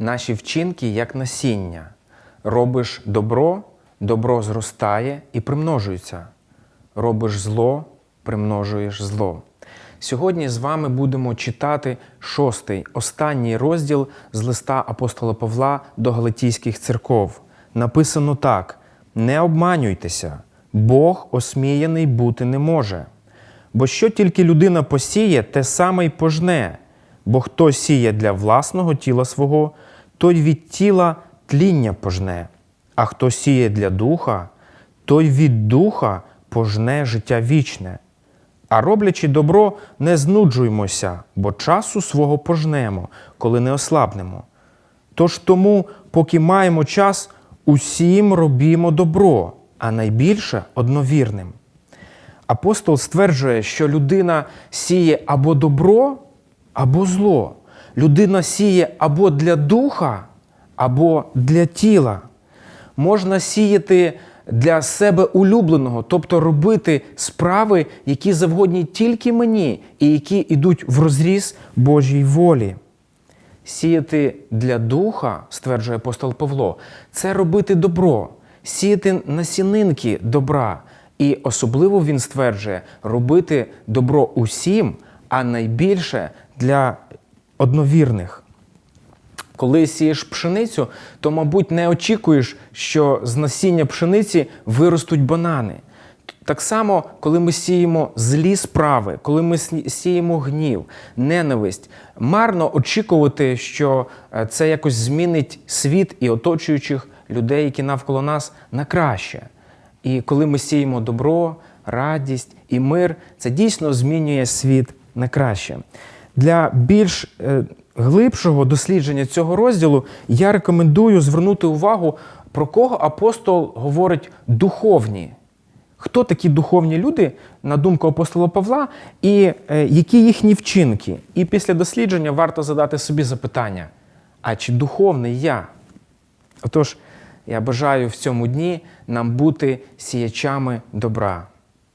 Наші вчинки як насіння. Робиш добро, добро зростає і примножується. Робиш зло, примножуєш зло. Сьогодні з вами будемо читати шостий, останній розділ з листа апостола Павла до Галатійських церков. Написано так: не обманюйтеся, Бог осміяний бути не може. Бо що тільки людина посіє, те саме й пожне. Бо хто сіє для власного тіла свого, той від тіла тління пожне, а хто сіє для духа, той від духа пожне життя вічне. А роблячи добро, не знуджуймося, бо часу свого пожнемо, коли не ослабнемо. Тож тому, поки маємо час, усім робімо добро, а найбільше одновірним. Апостол стверджує, що людина сіє або добро, або зло. Людина сіє або для духа, або для тіла. Можна сіяти для себе улюбленого, тобто робити справи, які завгодні тільки мені, і які йдуть в розріз Божій волі. Сіяти для духа, стверджує апостол Павло, це робити добро, сіяти насінинки добра. І особливо він стверджує робити добро усім, а найбільше для одновірних. Коли сієш пшеницю, то, мабуть, не очікуєш, що з насіння пшениці виростуть банани. Так само, коли ми сіємо злі справи, коли ми сіємо гнів, ненависть, марно очікувати, що е, це якось змінить світ і оточуючих людей, які навколо нас, на краще. І коли ми сіємо добро, радість і мир, це дійсно змінює світ на краще. Для більш е, глибшого дослідження цього розділу я рекомендую звернути увагу, про кого апостол говорить духовні. Хто такі духовні люди, на думку апостола Павла, і е, які їхні вчинки? І після дослідження варто задати собі запитання: а чи духовний я? Отож, я бажаю в цьому дні нам бути сіячами добра.